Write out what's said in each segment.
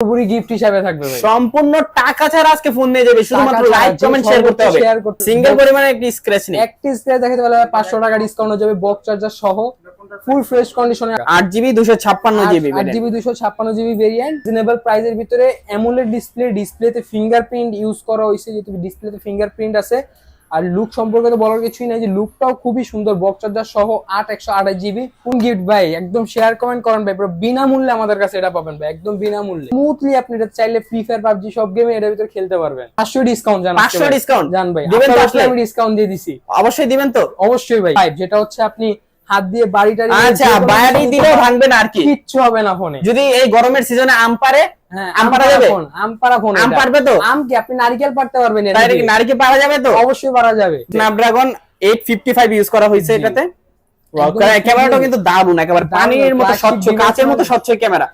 পুরোপুরি গিফট হিসাবে থাকবে ভাই। সম্পূর্ণ টাকা ছাড়া আজকে ফোন নিয়ে যাবে শুধুমাত্র লাইক কমেন্ট শেয়ার করতে হবে। সিঙ্গেল পরিমাণে একটি স্ক্র্যাচ নেই একটি স্ক্র্যাচ দেখাতে পারলে পাঁচশো টাকা ডিসকাউন্ট হয়ে যাবে বক্স চার্জার সহ। ফুল ফ্রেশ কন্ডিশনে আট জিবি দুশো ছাপ্পান্ন জিবি আট জিবি দুশো ছাপ্পান্ন জিবি ভেরিয়েন্ট রিজনেবল প্রাইসের ভিতরে অ্যামুলেট ডিসপ্লে ডিসপ্লেতে ফিঙ্গারপ্রিন্ট ইউজ করা হয়েছে যেহেতু ডিসপ্লেতে ফিঙ্গারপ্রিন্ট আছে। আর লুক সম্পর্কে তো বলার কিছুই নাই যে লুকটাও খুবই সুন্দর বক্স চার্জার সহ আট একশো আঠাশ জিবি কোন গিফট ভাই? একদম শেয়ার কমেন্ট করেন ভাই পুরো বিনামূল্যে আমাদের কাছে এটা পাবেন ভাই একদম বিনামূল্যে। স্মুথলি আপনি এটা চাইলে ফ্রি ফায়ার পাবজি সব গেমে এটার ভিতরে খেলতে পারবেন। পাঁচশো ডিসকাউন্ট জান 500 ডিসকাউন্ট জান ভাই? আমি ডিসকাউন্ট দিয়ে দিছি। অবশ্যই দিবেন তো? অবশ্যই ভাই। Five, যেটা হচ্ছে আপনি হাত দিয়ে বাড়ি টাড়ি আচ্ছা বায়ারি দিলেও ভাঙবে না আর কি। কিচ্ছু হবে না ফোনে যদি এই গরমের সিজনে আম পারে Snapdragon eight fifty five use করা হয়েছে এটাতে। ক্যামেরাটা কিন্তু দারুণ একেবারে দারুণ, পানির মতো স্বচ্ছ কাচের মতো স্বচ্ছ ক্যামেরা।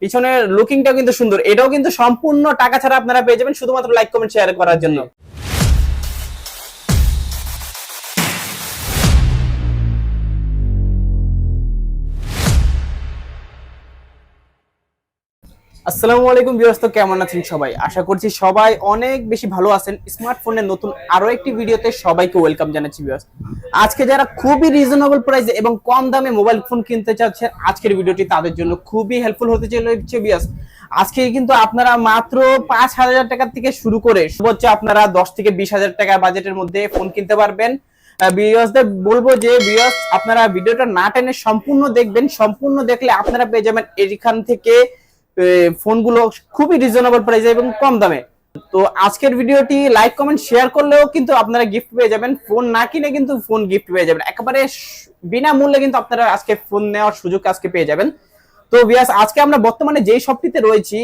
পিছনের লুকিংটাও কিন্তু সুন্দর। এটাও কিন্তু সম্পূর্ণ টাকা ছাড়া আপনারা পেয়ে যাবেন শুধুমাত্র লাইক কমেন্ট শেয়ার করার জন্য। আসসালামু আলাইকুম বিয়স্ত কেমন আছেন সবাই? আশা করছি সবাই অনেক বেশি ভালো আছেন। স্মার্টফোনের নতুন আরও একটি ভিডিওতে সবাইকে ওয়েলকাম জানাচ্ছি বিয়স আজকে যারা খুবই রিজনেবল প্রাইসে এবং কম দামে মোবাইল ফোন কিনতে চাচ্ছেন, আজকের ভিডিওটি তাদের জন্য খুবই হেল্পফুল হতে চলেছে বিয়স আজকে কিন্তু আপনারা মাত্র পাঁচ হাজার টাকা থেকে শুরু করে সর্বোচ্চ আপনারা দশ থেকে বিশ হাজার টাকা বাজেটের মধ্যে ফোন কিনতে পারবেন। বিয়সদের বলব যে বিয়স আপনারা ভিডিওটা না টেনে সম্পূর্ণ দেখবেন। সম্পূর্ণ দেখলে আপনারা পেয়ে যাবেন এখান থেকে ফোনগুলো খুবই রিজনেবল প্রাইসে এবং কম দামে। তো আজকের ভিডিওটি লাইক কমেন্ট শেয়ার করলেও কিন্তু আপনারা গিফট পেয়ে যাবেন। ফোন না কিনে কিন্তু ফোন গিফট পেয়ে যাবেন। একেবারে বিনামূল্যে কিন্তু আপনারা আজকে ফোন নেওয়ার সুযোগ আজকে পেয়ে যাবেন। তো বিয়াস আজকে আমরা বর্তমানে যেই শপটিতে রয়েছি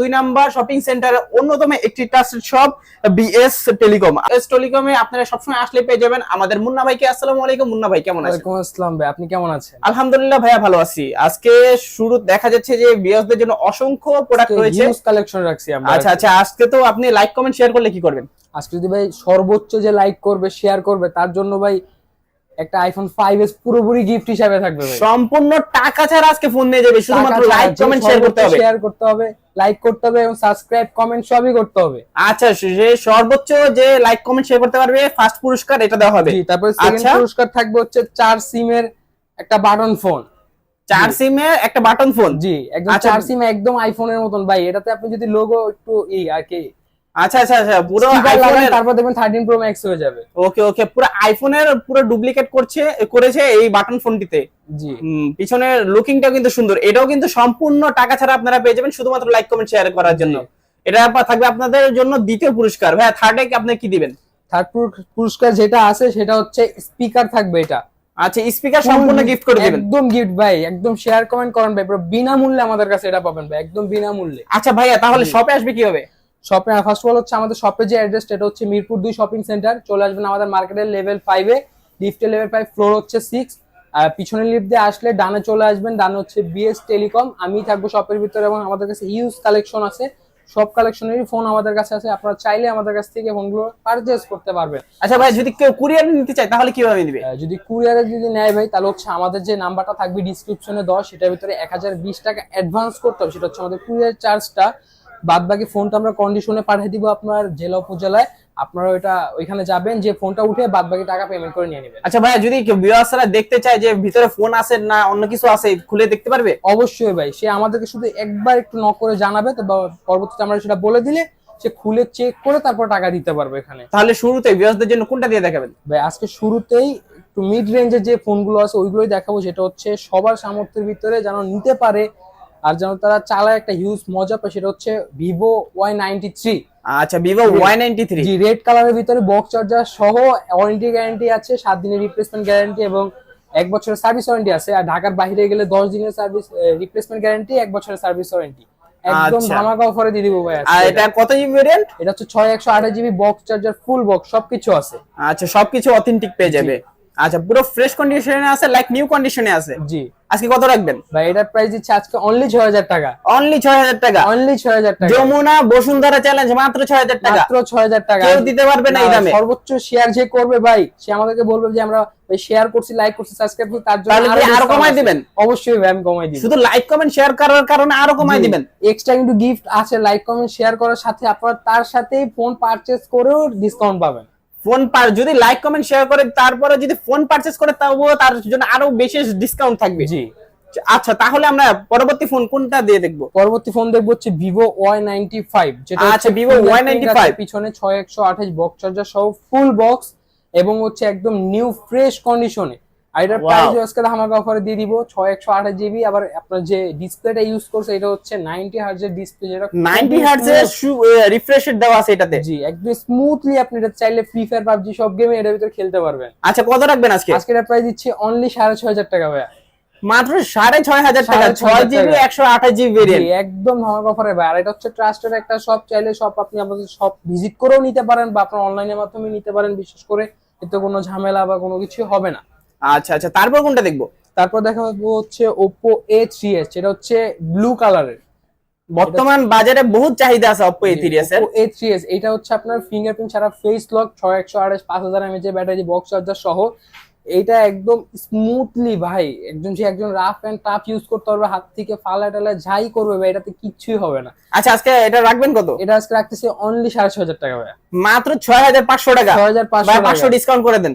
দুই নাম্বার শপিং সেন্টারের অন্যতম একটি trusted shop BS telecom S টেলিকমে আপনারা সবসময় আসলে পেয়ে যাবেন আমাদের মুন্না ভাইকে। আসসালামু আলাইকুম মুন্না ভাই কেমন আছেন? আসসালাম ভাই আপনি কেমন আছেন? আলহামদুলিল্লাহ ভাইয়া ভালো আছি। আজকে শুরু দেখা যাচ্ছে যে বিয়াসদের জন্য অসংখ্য প্রোডাক্ট রয়েছে। কালেকশন রাখছি আমরা। আচ্ছা আচ্ছা আজকে তো আপনি লাইক কমেন্ট শেয়ার করলে কি করবেন? আজকে যদি ভাই সর্বোচ্চ যে লাইক করবে শেয়ার করবে তার জন্য ভাই একটা আইফোন 5s পুরোপুরি গিফট হিসাবে থাকবে ভাই। সম্পূর্ণ টাকা ছাড়া আজকে ফোন নিয়ে যাবে শুধুমাত্র লাইক কমেন্ট শেয়ার করতে হবে। শেয়ার করতে হবে লাইক করতে হবে এবং সাবস্ক্রাইব কমেন্ট সবই করতে হবে। আচ্ছা যে সর্বোচ্চ যে লাইক কমেন্ট শেয়ার করতে পারবে ফার্স্ট পুরস্কার এটা দেওয়া হবে। জি তারপরে সেকেন্ড আচ্ছা। পুরস্কার থাকবে হচ্ছে চার সিমের একটা বাটন ফোন চার সিমে একটা বাটন ফোন জি একদম আচ্ছা। চার সিম একদম আইফোনের মতন। ভাই এটাতে আপনি যদি লোগো একটু ই আর কি আচ্ছা আচ্ছা আচ্ছা পুরো আইফোনের তারপর দেখবেন থার্টিন প্রো ম্যাক্স হয়ে যাবে। ওকে ওকে পুরো আইফোনের পুরো ডুপ্লিকেট করছে করেছে এই বাটন ফোনটিতে জি। পিছনের লুকিংটাও কিন্তু সুন্দর। এটাও কিন্তু সম্পূর্ণ টাকা ছাড়া আপনারা পেয়ে যাবেন শুধুমাত্র লাইক কমেন্ট শেয়ার করার জন্য। এটা থাকবে আপনাদের জন্য দ্বিতীয় পুরস্কার। ভাই থার্ডে আপনি কি দিবেন? থার্ড পুরস্কার যেটা আছে সেটা হচ্ছে স্পিকার থাকবে এটা। আচ্ছা স্পিকার সম্পূর্ণ গিফট করে দিবেন। একদম গিফট ভাই একদম শেয়ার কমেন্ট করেন ভাই পুরো বিনামূল্যে আমাদের কাছে এটা পাবেন ভাই একদম বিনামূল্যে। আচ্ছা ভাইয়া তাহলে শপে আসবে কি হবে শপে ফার্স্ট অফ অল হচ্ছে আমাদের শপের যে অ্যাড্রেস এটা হচ্ছে মিরপুর দুই শপিং সেন্টার চলে আসবেন আমাদের মার্কেটের লেভেল ফাইভে লিফটের লেভেল ফাইভ ফ্লোর হচ্ছে সিক্স আর পিছনের লিফট দিয়ে আসলে ডানে চলে আসবেন ডানে হচ্ছে বিএস টেলিকম আমি থাকব শপের ভিতরে এবং আমাদের কাছে হিউজ কালেকশন আছে। সব কালেকশনেরই ফোন আমাদের কাছে আছে। আপনারা চাইলে আমাদের কাছ থেকে ফোনগুলো পারচেজ করতে পারবেন। আচ্ছা ভাই যদি কেউ কুরিয়ার নিতে চায় তাহলে কীভাবে দিবে আহ, যদি কুরিয়ারে যদি নেয় ভাই তাহলে হচ্ছে আমাদের যে নাম্বারটা থাকবে ডিসক্রিপশনে দেওয়া সেটার ভিতরে এক হাজার বিশ টাকা অ্যাডভান্স করতে হবে। সেটা হচ্ছে আমাদের কুরিয়ার চার্জটা বাদ বাকি ফোনটা আমরা কন্ডিশনে পাঠিয়ে দিব আপনার জেলা উপজেলায়। আপনারা ওইটা ওইখানে যাবেন যে ফোনটা উঠে বাদ বাকি টাকা পেমেন্ট করে নিয়ে নেবেন। আচ্ছা ভাইয়া যদি ভিউয়ার্সরা দেখতে চায় যে ভিতরে ফোন আছে না অন্য কিছু আছে খুলে দেখতে পারবে? অবশ্যই ভাই সে আমাদেরকে শুধু একবার একটু নক করে জানাবে তো পরবর্তীতে আমরা সেটা বলে দিলে সে খুলে চেক করে তারপর টাকা দিতে পারবে এখানে। তাহলে শুরুতে ভিউয়ার্সদের জন্য কোনটা দিয়ে দেখাবেন? ভাই আজকে শুরুতেই একটু মিড রেঞ্জের যে ফোনগুলো আছে ওইগুলোই দেখাবো। সেটা হচ্ছে সবার সামর্থ্যের ভিতরে যেন নিতে পারে আর যেন তারা চালায় একটা হিউজ মজা পায় সেটা হচ্ছে ভিভো ওয়াই নাইনটি থ্রি আচ্ছা Vivo Y ninety three G red কালারের ভিতরে বক্স চার্জার সহ ওয়ারেন্টি গ্যারান্টি আছে সাত দিনের রিপ্লেসমেন্ট গ্যারান্টি এবং এক বছরের সার্ভিস ওয়ারেন্টি আছে। আর ঢাকার বাইরে গেলে দশ দিনের সার্ভিস রিপ্লেসমেন্ট গ্যারান্টি এক বছরের সার্ভিস ওয়ারেন্টি একদম আচ্ছা। ধামাকা অফারে দিয়ে দিব ভাই আর এটা কত জিবি ভেরিয়েন্ট এটা হচ্ছে ছয় একশো আঠাশ GB box charger full box সবকিছু আছে। আচ্ছা সবকিছু অথেন্টিক পেয়ে যাবে। আচ্ছা পুরো ফ্রেশ কন্ডিশনে আছে লাইক নিউ কন্ডিশনে আছে? জি। আজকে কত রাখবেন? ভাই এটার প্রাইস দিচ্ছে আজকে অনলি ছয় হাজার টাকা। অনলি ছয় হাজার টাকা। অনলি ছয় হাজার টাকা। যমুনা বসুন্ধরা চ্যালেঞ্জ মাত্র ছয় হাজার টাকা। মাত্র ছয় হাজার টাকা। কেউ দিতে পারবে না এই দামে। সর্বোচ্চ শেয়ার যে করবে ভাই সে আমাদেরকে বলবে যে আমরা শেয়ার করছি লাইক করছি সাবস্ক্রাইব করছি তার জন্য তাহলে আরও কমায় দিবেন? অবশ্যই ভাই আমি কমাই দিব। শুধু লাইক কমেন্ট শেয়ার করার কারণে আরও কমায় দিবেন। এক্সট্রা কিন্তু গিফট আছে লাইক কমেন্ট শেয়ার করার সাথে আপনারা তার সাথেই ফোন পারচেজ করেও ডিসকাউন্ট পাবেন। ফোন পার যদি লাইক কমেন্ট শেয়ার করে তারপরে যদি ফোন পারচেজ করে তাও তার জন্য আরও বিশেষ ডিসকাউন্ট থাকবে। জি। আচ্ছা তাহলে আমরা পরবর্তী ফোন কোনটা দিয়ে দেখব? পরবর্তী ফোন দেখব হচ্ছে ভিভো ওয়াই নাইনটি ফাইভ যেটা আচ্ছা, ভিভো Vivo fingerprint Y95 পিছনে ছয় একশো আঠাশ বক্স চার্জার সহ ফুল বক্স এবং হচ্ছে একদম নিউ ফ্রেশ কন্ডিশনে আর এটার. প্রাইস আজকে ধামাকা অফারে দিয়ে দিব ছয় একশো আঠাশ জিবি আবার আপনার যে ডিসপ্লেটা ইউজ করছে এটা হচ্ছে নাইনটি হার্জের ডিসপ্লে যেটা নাইনটি খুবই হার্টজ smooth। রিফ্রেশের দেওয়া আছে এটাতে? জি একদম স্মুথলি আপনি এটা চাইলে ফ্রি ফায়ার পাবজি সব গেমে এর ভিতরে খেলতে পারবেন। আচ্ছা কত রাখবেন আজকে? আজকে এটার প্রাইস দিচ্ছে অনলি সাড়ে ছয় হাজার টাকা ভাইয়া। মাত্র সাড়ে ছয় হাজার টাকা ছয় জিবি। একশো আঠাশ জিবি ভেরিয়েন্ট একদম ধামাকা অফারে ভাই আর এটা হচ্ছে ট্রাস্টেড একটা শপ চাইলে সব আপনি আমাদের সব ভিজিট করেও নিতে পারেন বা আপনার অনলাইনের মাধ্যমে নিতে পারেন বিশেষ করে এতে কোনো ঝামেলা বা কোনো কিছু হবে না। আচ্ছা আচ্ছা তারপর কোনটা দেখব? তারপর দেখা যাব হচ্ছে ওপো এ থ্রি এস হচ্ছে ব্লু কালারের বর্তমান বাজারে বহুত চাহিদা আছে এ সিরিয়াস এর। এ থ্রি এস এটা হচ্ছে আপনার ফিঙ্গারপ্রিন্ট ছাড়া ফেস লক ছয় একশো আঠাশ পাঁচ হাজার এমএচ এর ব্যাটারি বক্স চার্জার সহ। এইটা একদম স্মুথলি ভাই একজন যে একজন রাফ এন্ড টাফ ইউজ করতে পারবে হাত থেকে ফালা টালা যাই করবে ভাই এটাতে কিচ্ছুই হবে না। আচ্ছা আজকে এটা রাখবেন কত? এটা আজকে রাখতেছি অনলি সাড়ে ছয় হাজার টাকা ভাই মাত্র ছয় হাজার পাঁচশো টাকা। ছয় হাজার পাঁচশো ভাই পাঁচশো ডিসকাউন্ট করে দেন।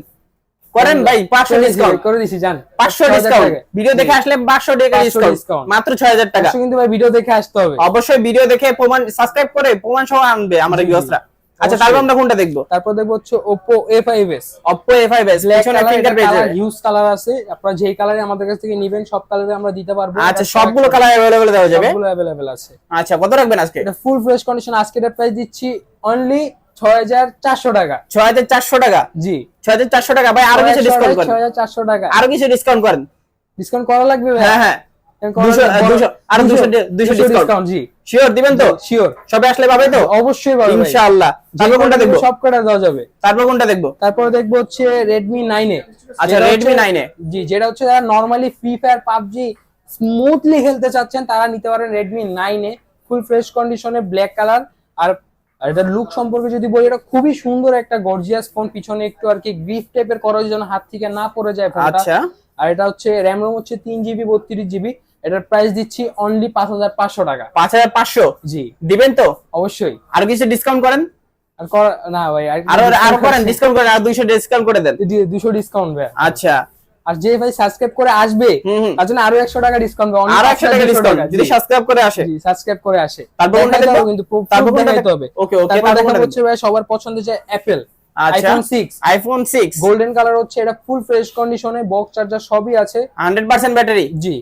করেন ভাই পাঁচশো ডিসকাউন্ট করে দিছি জান পাঁচশো ডিসকাউন্ট ভিডিও দেখে আসলে পাঁচশো টাকা 500 ডিসকাউন্ট discount। মাত্র ছয় হাজার টাকা অবশ্যই কিন্তু ভাই ভিডিও দেখে আসতে হবে অবশ্যই ভিডিও দেখে প্রমাণ সাবস্ক্রাইব করে প্রমাণ সহ আনবে আমাদের জি, জি। ভিউয়ার্সরা আচ্ছা অবশ্যই। তারপর আমরা কোনটা দেখবো তারপর দেখবো হচ্ছে Oppo A5s Oppo A five S black পিছনে কালার ফিঙ্গারপ্রিন্ট হিউজ কালার আছে আপনারা যেই কালারে আমাদের কাছ থেকে নেবেন সব কালারে আমরা দিতে পারবো আচ্ছা সবগুলো কালার অ্যাভেলেবল দেওয়া যাবে সবগুলো अवेलेबल আছে আচ্ছা কত রাখবেন আজকে এটা ফুল ফ্রেশ কন্ডিশন আজকে এটা প্রাইস দিচ্ছি অনলি 6400 টাকা। ছয় হাজার চারশো টাকা? জি। ছয় হাজার চারশো টাকা। ভাই আরও কিছু ডিসকাউন্ট করেন। 6400 টাকা। আরও কিছু ডিসকাউন্ট করেন। ডিসকাউন্ট করা লাগবে হ্যাঁ হ্যাঁ। আরও। ডিসকাউন্ট জি। শিওর দিবেন তো? শিওর সবে আসলে পাবে তো? অবশ্যই পাবে ইনশাআল্লাহ। তারপর কোনটা দেখব? সব কটা দেওয়া যাবে। তারপর কোনটা দেখব? তারপরে দেখব হচ্ছে রেডমি নাইন এ। আচ্ছা, Redmi 9A জি যেটা হচ্ছে যারা normally free fire PUBG smoothly খেলতে চাচ্ছেন তারা নিতে পারেন Redmi nine A. Full fresh কন্ডিশনে ব্ল্যাক কালার আর আর এটার লুক সম্পর্কে যদি বলি এটা খুবই সুন্দর একটা গর্জিয়াস ফোন পিছনে একটু আর কি গ্রিফ টাইপের করা যেন হাত থেকে না পড়ে যায় ফোনটা আচ্ছা। আর এটা হচ্ছে র্যাম রোম হচ্ছে তিন জিবি বত্রিশ জিবি এটার প্রাইস দিচ্ছি অনলি পাঁচ হাজার পাঁচশো টাকা। পাঁচ হাজার পাঁচশো? জি। দিবেন তো? অবশ্যই। আর কিছু ডিসকাউন্ট করেন? আর না ভাই আর আরও করেন ডিসকাউন্ট করেন আর দুইশো ডিসকাউন্ট করে দেন। দুশো ডিসকাউন্ট ভাই। আচ্ছা। আর যে ভাই সাবস্ক্রাইব করে আসবে তার জন্য আরও একশো টাকা ডিসকাউন্ট আরও একশো টাকা ডিসকাউন্ট যদি সাবস্ক্রাইব করে আসে। সাবস্ক্রাইব করে আসে। তারপর কোনটা দেখো দেখব? কিন্তু খুব তারপর কোনটা হবে। ওকে ওকে তারপর দেখা হচ্ছে ভাই সবার পছন্দ যে Apple iPhone 6 iPhone 6 golden colour হচ্ছে এটা ফুল ফ্রেশ কন্ডিশনে বক্স চার্জার সবই আছে। হান্ড্রেড পার্সেন্ট ব্যাটারি জি।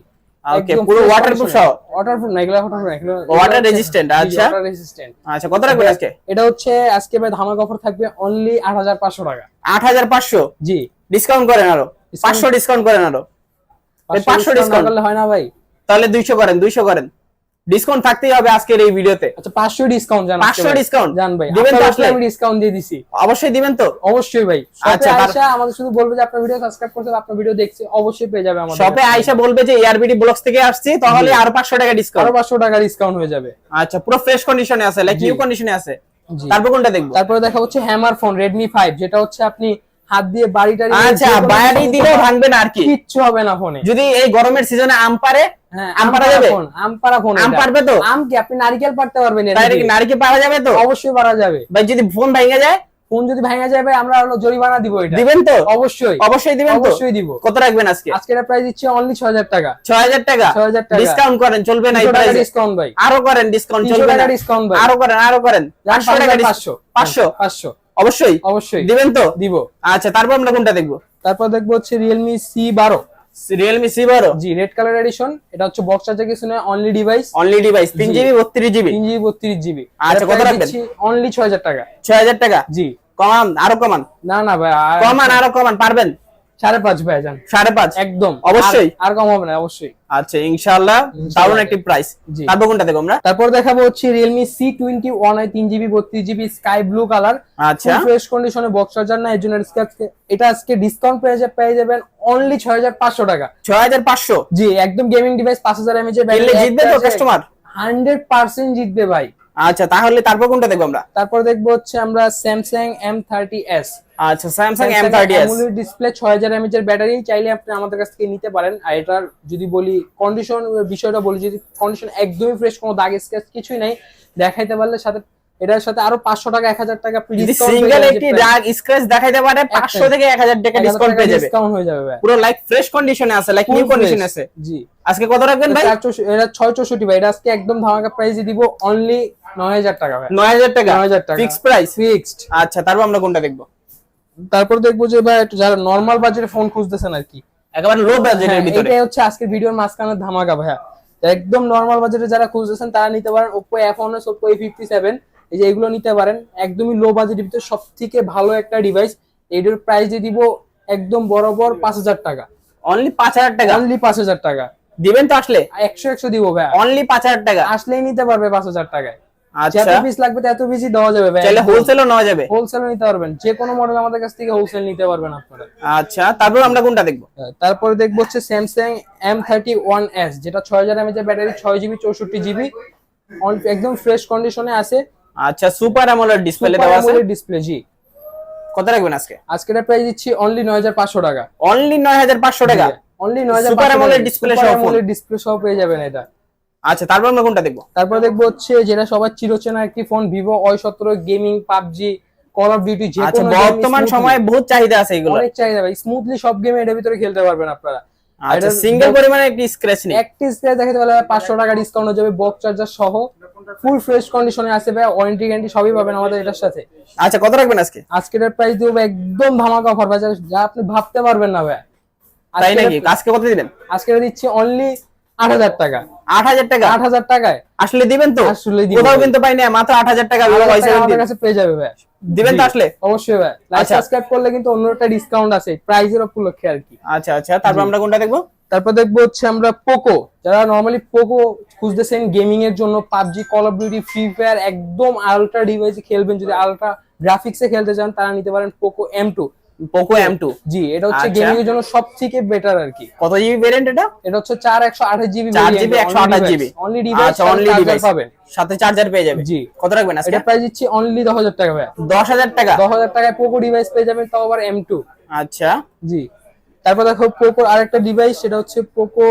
ওকে পুরো ওয়াটারপ্রুফ সহ ওয়াটারপ্রুফ না এগুলো ওয়াটারপ্রুফ এগুলো Water resistant, আচ্ছা। ওয়াটার রেজিস্ট্যান্ট আচ্ছা কত রাখবেন আজকে? এটা হচ্ছে আজকে ভাই ধামাক অফার থাকবে অনলি আট হাজার পাঁচশো টাকা। আট হাজার পাঁচশো? জি। ডিসকাউন্ট করেন আরও। পাঁচশো ডিসকাউন্ট করেন আরও। এই 500 ডিসকাউন্ট করলে হয় না ভাই। তাহলে দুইশো করেন দুইশো করেন। ডিসকাউন্ট থাকতেই হবে আজকের এই ভিডিওতে আচ্ছা পাঁচশো ডিসকাউন্ট জান 500 discount? জান ভাই দিবেন তো আসলে? আমি ডিসকাউন্ট দিয়ে দিছি অবশ্যই দিবেন তো অবশ্যই ভাই আচ্ছা, আচ্ছা আমাদের শুধু বলবে যে আপনার ভিডিও সাবস্ক্রাইব করতে হবে, আপনার ভিডিও দেখছে অবশ্যই পেয়ে যাবে আমাদের শপে। আইসা বলবে যে এআরবিডি ব্লগস থেকে আসছি তাহলে আর আরও পাঁচশো টাকা আরও ডিসকাউন্ট পাঁচশো টাকা ডিসকাউন্ট হয়ে যাবে আচ্ছা পুরো ফ্রেশ কন্ডিশনে আছে লাইক। নিউ কন্ডিশনে আছে। তারপর কোনটা দেখব তারপরে দেখা হচ্ছে হ্যামার ফোন রেডমি ফাইভ যেটা হচ্ছে আপনি হাত দিয়ে বাড়ি টাড়ি আচ্ছা কিছু দিলেও ভাঙবে না আর কি? কিচ্ছু হবে না ফোনে। যদি এই গরমের সিজনে আম পারে হ্যাঁ যাবে? ফোন ফোন আম পারবে তো? আম কি আপনি নারকেল পারতে পারবেন এটা তাই দিয়ে। নারীকে পারা যাবে তো? অবশ্যই পারা যাবে। ভাই যদি ফোন ভেঙে যায়? ফোন যদি ভাঙা যাবে আমরা হলো জরিমানা দিব এটা। দিবেন তো? অবশ্যই। অবশ্যই দিবেন তো? অবশ্যই দিব। কত রাখবেন আজকে? প্রাইস দিচ্ছি অনলি টাকা। টাকা? 6000 টাকা। ডিসকাউন্ট করেন চলবে না এই প্রাইসে ডিসকাউন্ট ভাই। আরও করেন ডিসকাউন্ট চলবে না। ডিসকাউন্ট ভাই। আরও করেন আরও করেন। টাকা অবশ্যই? অবশ্যই। দিবেন তো? দিব। আচ্ছা তারপর আমরা কোনটা দেখব? তারপর দেখব হচ্ছে রিয়েলমি সি বারো। রিয়েলমি সি বারো? জি রেড কালার এডিশন এটা হচ্ছে বক্স চার্জার কিছু নয় অনলি ডিভাইস অনলি ডিভাইস তিন জিবি বত্রিশ জিবি তিন জিবি বত্রিশ জিবি আচ্ছা, কত রাখবেন? অনলি ছয় হাজার টাকা। ছয় হাজার টাকা? জি। কমান আরও কমান। না না ভাই কমান আরও কমান পারবেন? সাড়ে পাঁচ ভাই যান সাড়ে পাঁচ? একদম। অবশ্যই। আর- কম হবে না অবশ্যই। আচ্ছা ইনশাআল্লাহ দারুণ একটি প্রাইস তারপর কোনটা দেখো আমরা? তারপর দেখাবো হচ্ছে Realme C twenty one I তিন জিবি বত্রিশ জিবি স্কাই ব্লু কালার আচ্ছা। ফ্রেশ কন্ডিশনে বক্স চার্জার না এর জন্য এটা আজকে ডিসকাউন্ট পেয়ে পেয়ে যাবেন অনলি ছয় হাজার পাঁচশো টাকা। ছয় হাজার পাঁচশো? জি একদম গেমিং ডিভাইস পাঁচ হাজার এর কিনলে জিতবে তো কাস্টমার হান্ড্রেড পার্সেন্ট জিতবে ভাই। আচ্ছা তাহলে তারপর কোনটা দেখব আমরা? তারপর দেখব হচ্ছে আমরা স্যামসাং এম থার্টি এস আচ্ছা Samsung M thirty S display ছয় হাজার এমএচ এর ব্যাটারি চাইলে আপনি আমাদের কাছ থেকে নিতে পারেন। আর এটার যদি বলি কন্ডিশন বিষয়টা বলি যদি কন্ডিশন একদমই ফ্রেশ কোনো দাগ স্ক্র্যাচ কিছুই নাই দেখাইতে পারলে সাথে এটার সাথে আরও পাঁচশো টাকা এক হাজার টাকা সিঙ্গেল একটি দাগ স্ক্র্যাচ দেখাইতে পারে পাঁচশো থেকে এক হাজার টাকা ডিসকাউন্ট পেয়ে যাবে। discount হয়ে যাবে পুরো লাইক ফ্রেশ কন্ডিশনে আছে লাইক নিউ কন্ডিশন আছে। জি। আজকে কত রাখবেন ভাই? এটা ছয় চৌষট্টি ভাই। এটা আজকে একদম ধামাকা প্রাইসে দিব অনলি নয় হাজার টাকা ভাই। নয় হাজার টাকা? 9000 টাকা। ফিক্সড প্রাইস ফিক্সড আচ্ছা তারপর আমরা কোনটা দেখব? তারপর দেখব যে ভাই একটু যারা নর্মাল বাজেটে ফোন খুঁজতেছেন আর কি। একেবারে লো বাজেটের হ্যাঁ, ভিতরে। এটাই হচ্ছে আজকের ভিডিওর মাঝখানে ধামাকা ভাইয়া। একদম নর্মাল বাজেটে যারা খুঁজতেছেন তারা নিতে পারেন Oppo F one S Oppo A fifty seven এই যে এগুলো নিতে পারেন। একদমই লো বাজেটের ভিতরে সব থেকে ভালো একটা ডিভাইস এটার প্রাইস দিয়ে দিব একদম বরাবর পাঁচ হাজার টাকা। অনলি পাঁচ হাজার টাকা? অনলি পাঁচ হাজার টাকা। দিবেন তো আসলে? একশো একশো দিব ভাইয়া। অনলি পাঁচ হাজার টাকা? আসলেই নিতে পারবে পাঁচ হাজার টাকায়। আচ্ছা। পিস লাগবে তত পিসই দেওয়া যাবে ভাই। হোলসেলও নেওয়া যাবে। হোলসেল নিতে পারবেন। যে কোনো মডেল আমাদের কাছ থেকে হোলসেল নিতে পারবেন আপনারা। আচ্ছা তারপর আমরা কোনটা দেখব? তারপরে দেখব হচ্ছে Samsung M thirty one S যেটা ছয় হাজার এমএচ ব্যাটারি ছয় জিবি চৌষট্টি জিবি একদম ফ্রেশ কন্ডিশনে আছে। আচ্ছা সুপার অ্যামোলেড ডিসপ্লে দেওয়া আছে। ডিসপ্লে জি। কত রাখবেন আজকে? আজকে এটা প্রাইস দিচ্ছি অনলি নয় হাজার পাঁচশো টাকা। অনলি নয় হাজার পাঁচশো টাকা? অনলি নয় হাজার Super AMOLED display সহ। ডিসপ্লে সহ পেয়ে যাবেন এটা। আচ্ছা তারপর আমরা কোনটা দেখব? তারপর দেখব হচ্ছে যেটা সবার চিরচেনা একটি ফোন ভিভো ওয়াই সতেরো gaming PUBG call of duty যে আচ্ছা বর্তমান সময়ে বহুত চাহিদা আছে এগুলো অনেক চাহিদা ভাই স্মুথলি সব গেম এটার ভিতরে খেলতে পারবেন আপনারা। আচ্ছা সিঙ্গেল পরিমাণে একটি স্ক্র্যাচ নেই। একটি স্ক্র্যাচ দেখাতে পারলে পাঁচশো টাকা ডিসকাউন্ট হয়ে যাবে বক্স চার্জার সহ। ফুল ফ্রেশ কন্ডিশনে আছে ভাই ওয়ারেন্টি গ্যারান্টি সবই পাবেন আমাদের এটার সাথে। আচ্ছা কত রাখবেন আজকে? আজকের প্রাইস দিব একদম ধামাকা অফার ভাই যা- আপনি ভাবতে পারবেন না ভাই। তাই নাকি? আজকে কত দিবেন আজকে দিচ্ছি অনলি আট হাজার টাকা। আট হাজার টাকা। আট হাজার টাকায়। আসলে দিবেন তো? আসলে দিব। কোথাও কিন্তু পাই না মাত্র আট হাজার টাকা আমাদের কাছে পেয়ে যাবে ভাই। দিবেন তো আসলে? অবশ্যই ভাই। লাইক আচ্ছা। সাবস্ক্রাইব করলে কিন্তু অন্য একটা ডিসকাউন্ট আছে প্রাইজের উপলক্ষে আর কি। আচ্ছা আচ্ছা। তারপর আমরা কোনটা দেখব? তারপর দেখব হচ্ছে আমরা পোকো যারা নর্মালি পোকো খুঁজতেছেন গেমিং এর জন্য PUBG call of duty free fire একদম আলট্রা ডিভাইসে খেলবেন। যদি আলট্রা গ্রাফিক্সে খেলতে চান তারা নিতে পারেন Poco M two Poco M two জি এটা হচ্ছে আচ্ছা। গেমিং এর জন্য সব থেকে বেটার আর কি। কত জিবি ভেরিয়েন্ট এটা? এটা হচ্ছে চার একশো আঠাশ জিবি চার জিবি একশো আঠাশ জিবি অনলি ডিভাইস আচ্ছা অনলি ডিভাইস পাবেন। সাথে চার্জার পেয়ে যাবে। জি। কত রাখবেন আজকে? এটা প্রাইস দিচ্ছি অনলি দশ হাজার টাকা ভাই দশ হাজার টাকা? দশ হাজার টাকায় পোকো ডিভাইস পেয়ে যাবেন তাও আবার এম টু আচ্ছা। জি। তারপর দেখো পোকোর আরেকটা ডিভাইস সেটা হচ্ছে Poco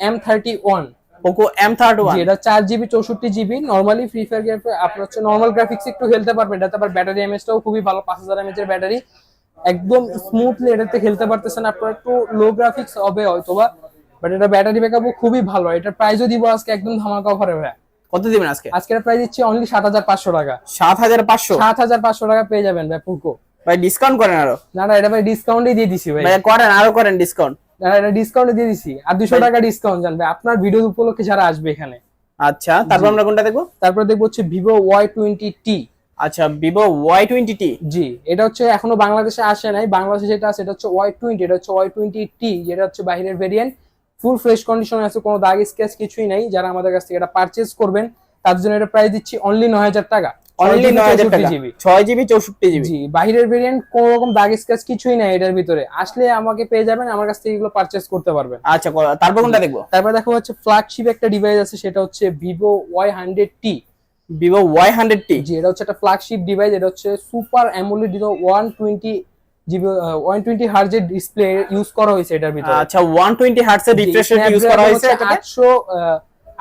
M thirty one Poco M third one এটা চার জিবি চৌষট্টি GB normally free fire game আপনার হচ্ছে নর্মাল গ্রাফিক্স একটু খেলতে পারবেন এটাতে আবার ব্যাটারি এমএসটাও খুবই ভালো পাঁচ হাজার এমএচ এর ব্যাটারি একদম স্মুথলি এটাতে খেলতে পারতেছেন আপনার একটু লো গ্রাফিক্স হবে হয়তোবা বাট এটা ব্যাটারি ব্যাকআপও খুবই ভালো। এটার প্রাইসও দিব আজকে একদম ধামাকা অফারে ভাই কত দিবেন আজকে? আজকের প্রাইস দিচ্ছি অনলি সাত হাজার পাঁচশো টাকা। সাত হাজার পাঁচশো? সাত হাজার পাঁচশো টাকা পেয়ে যাবেন ভাই পোকো ভাই ডিসকাউন্ট করেন আরও। না না এটা ভাই ডিসকাউন্টই দিয়ে দিছি ভাই। ভাই করেন আরও করেন ডিসকাউন্ট না না, এটা ডিসকাউন্টে দিয়ে দিছি। আর দুশো টাকা ডিসকাউন্ট জানবে আপনার ভিডিও উপলক্ষে যারা আসবে এখানে। আচ্ছা তারপর আমরা কোনটা দেখব? তারপর দেখব হচ্ছে ভিভো ওয়াই টোয়েন্টি টি আচ্ছা ভিভো ওয়াই টোয়েন্টি টি জি এটা হচ্ছে এখনও বাংলাদেশে আসে নাই। বাংলাদেশে যেটা আছে এটা হচ্ছে ওয়াই টোয়েন্টি এটা হচ্ছে ওয়াই টোয়েন্টি টি যেটা হচ্ছে বাইরের ভেরিয়েন্ট ফুল ফ্রেশ কন্ডিশনে আছে কোনো দাগ স্ক্যাচ কিছুই নাই। যারা আমাদের কাছ থেকে এটা পারচেজ করবেন তার জন্য এটা প্রাইস দিচ্ছি অনলি নয় হাজার টাকা। অনলি নয় হাজার টাকা। জিবি ছয় জিবি চৌষট্টি জিবি জি বাইরের ভেরিয়েন্ট কোনো রকম দাগ স্ক্যাচ কিছুই নাই এটার ভিতরে। আসলে আমাকে পেয়ে যাবেন আমার কাছ থেকে এগুলো পারচেজ করতে পারবেন। আচ্ছা তারপর কোনটা দেখব? তারপর দেখো হচ্ছে ফ্ল্যাগশিপ একটা ডিভাইস আছে সেটা হচ্ছে Vivo Y hundred T Vivo Y hundred T জি এটা হচ্ছে একটা ফ্ল্যাগশিপ ডিভাইস এটা হচ্ছে super AMOLED one twenty GB one twenty হার্জের display use করা হয়েছে এটার ভিতরে। আচ্ছা ওয়ান টোয়েন্টি হার্টস এর রিফ্রেশ রেট ইউজ করা হয়েছে? আটশো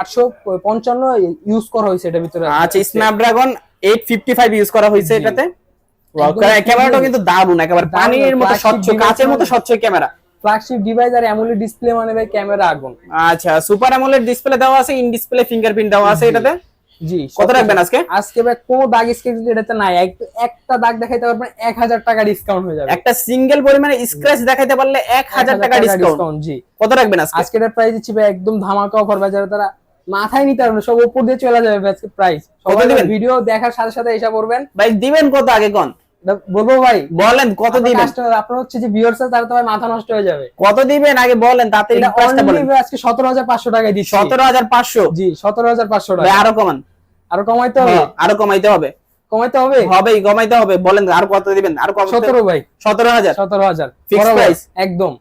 আটশো পঞ্চান্ন ইউজ করা হয়েছে এটার ভিতরে। আচ্ছা Snapdragon eight fifty five use করা হয়েছে এটাতে? একদম ক্যামেরাটাও কিন্তু দারুণ একেবারে পানির মতো স্বচ্ছ কাচের মতো মানে- স্বচ্ছ ক্যামেরা ফ্ল্যাগশিপ ডিভাইস আর অ্যামোলেড ডিসপ্লে মানে ভাই ক্যামেরা আগুন। আচ্ছা সুপার অ্যামোলেড ডিসপ্লে দেওয়া আছে ইন ডিসপ্লে ফিঙ্গারপ্রিন্ট দেওয়া আছে এটাতে? জি কত রাখবেন আজকে? আজকে ভাই কোনো দাগ এটাতে নাই একটা দাগ দেখাইতে পারবেন এক হাজার টাকা ডিসকাউন্ট হয়ে যাবে। একটা সিঙ্গেল পরিমাণে স্ক্র্যাচ দেখাইতে পারলে এক হাজার টাকা ডিসকাউন্ট জি। কত রাখবেন আজকে? আজকে এটার প্রাইস দিচ্ছি ভাই একদম ধামাকা অফার ভাই যারা তারা মাথায় নিতে পারবে না, সব উপর দিয়ে চলে যাবে আজকে প্রাইস কত ভিডিও দেখার সাথে সাথে এসে পড়বেন। ভাই দিবেন কত আগে কোন? বলব ভাই বলেন কত দিবেন? আপনার হচ্ছে যে ভিউয়ার্স তার তো ভাই মাথা নষ্ট হয়ে যাবে। কত দিবেন? আগে বলেন তাতে আজকে সতেরো হাজার পাঁচশো টাকায় দিচ্ছি। সতেরো হাজার পাঁচশো? জি সতেরো হাজার পাঁচশো ভাই টাকা। আরও কমান। আরও কমাইতে হবে? হ্যাঁ, আরও কমাইতে হবে। কমাইতে হবে? হবেই কমাইতে হবে। বলেন আর কত দিবেন? আর কত সতেরো ভাই। সতেরো হাজার? সতেরো হাজার। Fixed বরাবর, একদম।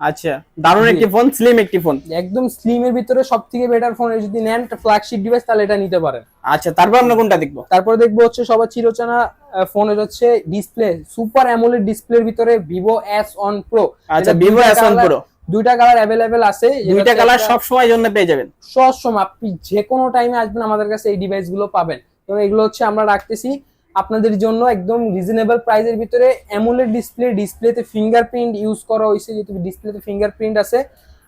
আচ্ছা দারুণ একটি ফোন স্লিম একটি ফোন। একদম স্লিম এর ভিতরে সব থেকে বেটার ফোন যদি নেন ফ্ল্যাগশিপ ডিভাইস তাহলে এটা নিতে পারেন। আচ্ছা তারপর আমরা কোনটা দেখব? তারপরে দেখব হচ্ছে সবার চিরচেনা ফোন হচ্ছে ডিসপ্লে সুপার অ্যামোলেড ডিসপ্লের ভিতরে ভিভো এস অন প্রো আচ্ছা ভিভো এস ওয়ান প্রো দুইটা কালার অ্যাভেলেবেল আছে দুইটা কালার সব সময় জন্য পেয়ে যাবেন। সব সময় আপনি যে কোনো টাইমে আসবেন আমাদের কাছে এই ডিভাইসগুলো পাবেন। এবং এগুলো হচ্ছে আমরা রাখতেছি আপনাদের জন্য একদম রিজনেবল প্রাইসের ভিতরে। অ্যামোলেড ডিসপ্লে ডিসপ্লেতে ফিঙ্গারপ্রিন্ট ইউজ করা হয়েছে যেহেতু ডিসপ্লেতে ফিঙ্গারপ্রিন্ট আছে।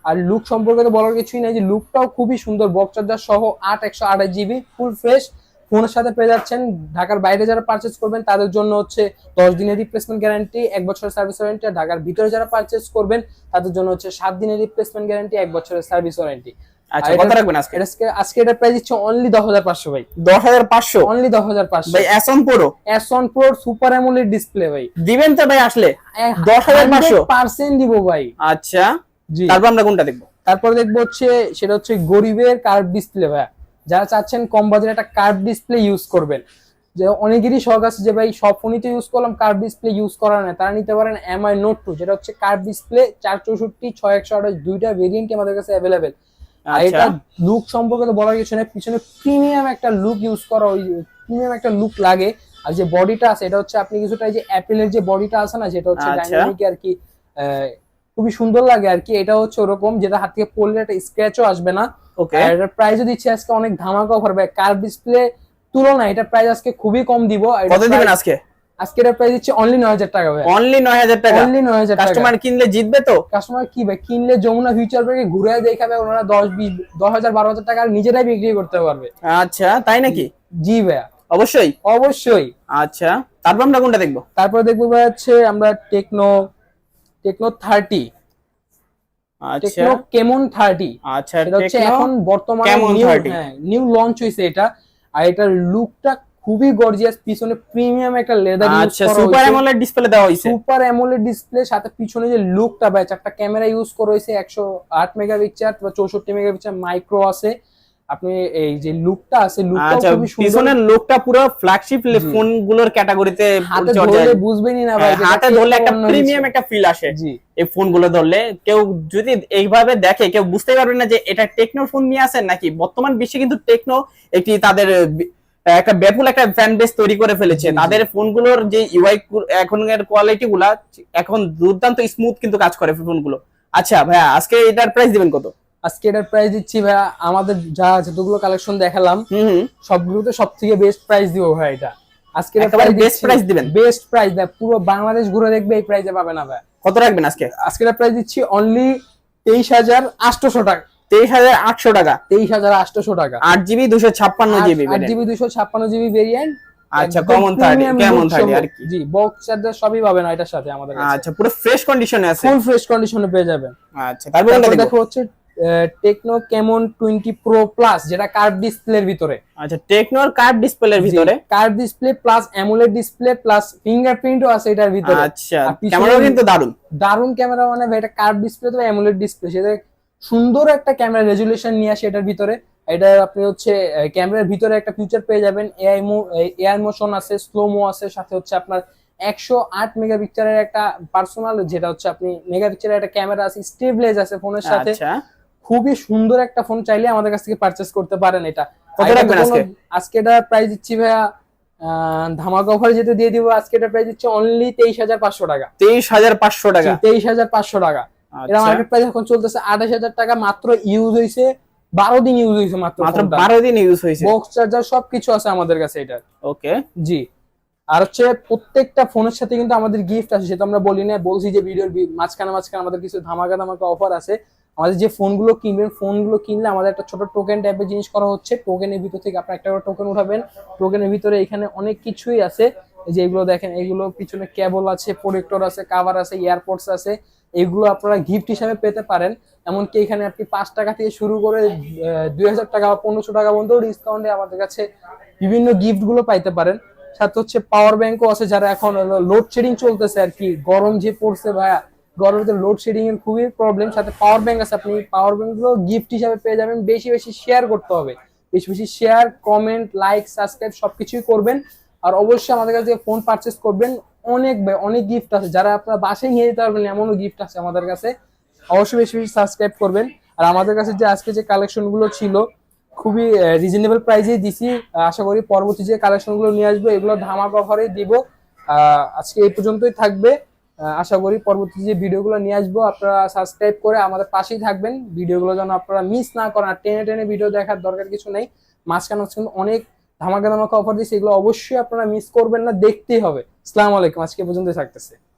আর লুক সম্পর্কে তো বলার কিছুই নাই যে লুকটাও খুবই সুন্দর বক্স চার্জার সহ আট একশো আঠাশ জিবি ফুল ফ্রেশ ফোনের সাথে পেয়ে যাচ্ছেন। ঢাকার বাইরে যারা পারচেস করবেন তাদের জন্য হচ্ছে দশ দিনের রিপ্লেসমেন্ট গ্যারান্টি এক বছরের সার্ভিস ওয়ারেন্টি আর ঢাকার ভিতরে যারা পারচেস করবেন তাদের জন্য হচ্ছে সাত দিনের রিপ্লেসমেন্ট গ্যারান্টি এক বছরের সার্ভিস ওয়ারেন্টি আচ্ছা কত রাখবেন আজকে? আজকে আজকে প্রাইস দিচ্ছে অনলি ভাই। ভাই সুপার অ্যামোলেড ডিসপ্লে ভাই। দিবেন তো ভাই আসলে। 10,500 পার্সেন্ট দিব ভাই। আচ্ছা তারপর আমরা কোনটা দেখব? তারপর দেখব হচ্ছে সেটা হচ্ছে গরিবের কার্ভ ডিসপ্লে ভাই যারা চাচ্ছেন কম বাজারে একটা কার্ভ ডিসপ্লে ইউজ করবেন। যে অনেকেরই শখ আছে যে ভাই সব ফোনই তো ইউজ করলাম কার্ভ ডিসপ্লে ইউজ করা না তারা নিতে পারেন এমআই নোট টু যেটা হচ্ছে কার্ভ ডিসপ্লে চার চৌষট্টি ছয় একশো আঠাশ দুইটা ভেরিয়েন্টই আমাদের কাছে অ্যাভেলেবেল আর আচ্ছা। এটা লুক সম্পর্কে তো বলার কিছু নেই পিছনে প্রিমিয়াম একটা লুক ইউজ করা ওই প্রিমিয়াম একটা লুক লাগে। আর যে বডিটা আছে এটা হচ্ছে আপনি কিছুটা যে অ্যাপেলের যে বডিটা আছে না যেটা হচ্ছে আচ্ছা। ডাইনামিক আর কি খুবই সুন্দর লাগে আর কি। এটা হচ্ছে ওরকম যেটা হাত থেকে পড়লে একটা স্ক্র্যাচও আসবে না। ওকে আর এটার প্রাইসও দিচ্ছে আজকে অনেক ধামাকা অফার ভাই। কার ডিসপ্লে তুলনায় এটার প্রাইস আজকে খুবই কম দিব কত দিবেন আজকে? আজকে এটার প্রাইস দিচ্ছে অনলি নয় হাজার টাকা ভাই। অনলি নয় হাজার টাকা? অনলি নয় হাজার টাকা। কাস্টমার কিনলে জিতবে তো? কাস্টমার কি ভাই? কিনলে যমুনা ফিউচার পার্কে ঘুরে দেখাবে ওনারা দশ বিশ দশ হাজার বারো হাজার টাকা নিজেরাই বিক্রি করতে পারবে। আচ্ছা তাই নাকি? জি ভাইয়া। অবশ্যই? অবশ্যই। আচ্ছা তারপর আমরা কোনটা দেখব? তারপরে দেখব ভাই হচ্ছে আমরা টেকনো টেকনো থার্টি আচ্ছা টেকনো কেমন থার্টি? আচ্ছা এটা হচ্ছে এখন বর্তমানে নিউ হ্যাঁ নিউ লঞ্চ হয়েছে এটা। আর এটার লুকটা খুবই গর্জিয়াস পিছনে প্রিমিয়াম একটা লেদার ইউজ আচ্ছা সুপার অ্যামোলেড ডিসপ্লে দেওয়া হইছে সুপার অ্যামোলেড ডিসপ্লে সাথে পিছনে যে লুকটা ভাই চারটা ক্যামেরা ইউজ করা হইছে একশো আট মেগাপিক্সেল বা চৌষট্টি মেগাপিক্সেল মাইক্রো আছে। আপনি এই যে লুকটা আছে লুকটা আচ্ছা খুবই সুন্দর। পিছনের লোকটা পুরো ফ্ল্যাগশিপ ফোনগুলোর ক্যাটাগরিতে হাতে ধরলে বুঝবেনই না ভাই হ্যাঁ, হাতে ধরলে একটা প্রিমিয়াম একটা ফিল আসে এই ফোনগুলো ধরলে। কেউ যদি এইভাবে দেখে কেউ বুঝতে পারবে না যে এটা টেকনো ফোন নিয়ে আসেন নাকি? বর্তমান বিশ্বে কিন্তু টেকনো একটি তাদের একটা ব্যাপক একটা ফ্যান বেস তৈরি করে ফেলেছে। তাদের ফোনগুলোর যে ইউআই এখনকার কোয়ালিটি গুলা এখন দুর্দান্ত স্মুথ কিন্তু কাজ করে ফোনগুলো। আচ্ছা ভাইয়া আজকে এটার প্রাইস দিবেন কত? আজকে এটার প্রাইস দিচ্ছি ভাই আমাদের যা যতগুলো কালেকশন দেখালাম। সবগুলোতে সব থেকে বেস্ট প্রাইস দিব ভাই এটা। আজকে একেবারে best price দিবেন? বেস্ট প্রাইস দেয় পুরো বাংলাদেশ ঘুরে দেখবে এই প্রাইসে পাবে না ভাই। কত রাখবেন আজকে? আজকে প্রাইস দিচ্ছি অনলি তেইশ হাজার আটশোশো টাকা। তেইশ হাজার আটশো টাকা। তেইশ হাজার আটশোশো টাকা। আট জিবি দুশো ছাপ্পান্ন জিবি আট জিবি দুশো ছাপ্পান্ন জিবি ভেরিয়েন্ট আচ্ছা কমন থার্টি কেমন থার্টি আর কি? জি বক্স চার্জার সবই পাবেন এটার সাথে আমাদের আচ্ছা পুরো ফ্রেশ কন্ডিশনে আছে। ফুল ফ্রেশ কন্ডিশনে পেয়ে যাবেন। আচ্ছা তারপর? দেখো হচ্ছে Tecno Camon twenty pro plus যেটা কার্ভ ডিসপ্লের ভিতরে। আচ্ছা টেকনোর কার্ভ ডিসপ্লের ভিতরে? Curve display plus AMOLED display plus ফিঙ্গারপ্রিন্টও আছে এটার ভিতরে। আচ্ছা ক্যামেরাও কিন্তু দারুণ দারুণ ক্যামেরা মানে এটা কার্ভ ডিসপ্লে তো অ্যামোলেড ডিসপ্লে সেটা সুন্দর একটা ক্যামেরা রেজুলেশন নিয়ে আসে এটার ভিতরে। এটা আপনি হচ্ছে ক্যামেরার ভিতরে একটা ফিচার পেয়ে যাবেন এআই মো এআই মোশন আছে স্লো মো আছে সাথে হচ্ছে আপনার একশো আট মেগাপিক্সেলের একটা পার্সোনাল যেটা হচ্ছে আপনি মেগাপিক্সেলের একটা ক্যামেরা আছে স্টেবলেজ আছে ফোনের সাথে। আচ্ছা। খুবই সুন্দর একটা ফোন চাইলে আমাদের কাছ থেকে পারচেস করতে পারেন এটা। কত রাখবেন আজকে? আজকে এটা প্রাইস দিচ্ছি ভাইয়া ধামাকা অফার যেটা দিয়ে দিব আজকে এটা প্রাইস দিচ্ছি অনলি তেইশ হাজার পাঁচশো টাকা। তেইশ হাজার পাঁচশো টাকা। তেইশ হাজার পাঁচশো টাকা। এটা মার্কেট প্রাইস এখন চলতেছে আঠাশ হাজার টাকা মাত্র ইউজ হয়েছে বারো দিন ইউজ হয়েছে মাত্র মাত্র বারো দিন ইউজ হয়েছে বক্স চার্জার সবকিছু আছে আমাদের কাছে এটা ওকে জি। আর হচ্ছে প্রত্যেকটা ফোনের সাথে কিন্তু আমাদের গিফট আছে সেটা আমরা বলি না বলছি যে ভিডিওর মাঝখানে মাঝখানে আমাদের কিছু ধামাকা ধামাকা অফার আছে। আমাদের যে ফোনগুলো কিনবেন, ফোনগুলো কিনলে আমাদের একটা ছোট টোকেন টাইপের জিনিস করা হচ্ছে। টোকেনের ভিতর থেকে আপনি একটা টোকেন উঠাবেন। টোকেনের ভিতরে এখানে অনেক কিছুই আছে। যে এগুলো দেখেন, এগুলো পিছনে কেবল আছে প্রোডেক্টর আছে কাভার আছে এয়ারপোর্টস আছে। এগুলো আপনারা গিফট হিসাবে পেতে পারেন। এমনকি এখানে আপনি পাঁচ টাকা থেকে শুরু করে দুই হাজার টাকা বা পনেরোশো টাকা পর্যন্ত ডিসকাউন্টে আমাদের কাছে বিভিন্ন গিফটগুলো পাইতে পারেন। সাথে হচ্ছে পাওয়ার ব্যাংকও আছে যারা এখন লোডশেডিং চলতেছে আর কি। গরম যে পড়ছে ভাইয়া গরমে তো লোডশেডিং এর খুবই প্রবলেম সাথে পাওয়ার ব্যাংক আছে, আপনি পাওয়ার ব্যাংকগুলো গিফট হিসাবে পেয়ে যাবেন, বেশি বেশি শেয়ার করতে হবে। বেশি বেশি শেয়ার কমেন্ট লাইক সাবস্ক্রাইব সবকিছুই করবেন। আর অবশ্যই আমাদের কাছ ফোন পারচেস করবেন। অনেক অনেক গিফট আছে। যারা আপনারা বাসায় নিয়ে যেতে পারবেন, এমনও গিফট আছে আমাদের কাছে। অবশ্যই বেশি বেশি সাবস্ক্রাইব করবেন। আর আমাদের কাছে যে আজকে যে কালেকশনগুলো ছিল, খুবই রিজনেবল প্রাইসে দিছি। আশা করি পরবর্তী যে কালেকশনগুলো নিয়ে আসব, এগুলো ধামাক অফারে দিব। আজকে এই পর্যন্তই থাকবে। আশা করি পরবর্তী যে ভিডিওগুলো নিয়ে আসব, আপনারা সাবস্ক্রাইব করে আমাদের পাশেই থাকবেন। ভিডিওগুলো যেন আপনারা মিস না করেন, আর টেনে টেনে ভিডিও দেখার দরকার কিছু নেই। মাঝখানে মাঝখানে অনেক ধামাকা ধামাকা অফার দিচ্ছে এগুলো অবশ্যই আপনারা মিস করবেন না, দেখতেই হবে। আসসালামু আলাইকুম, আজকে পর্যন্ত থাকতেছে।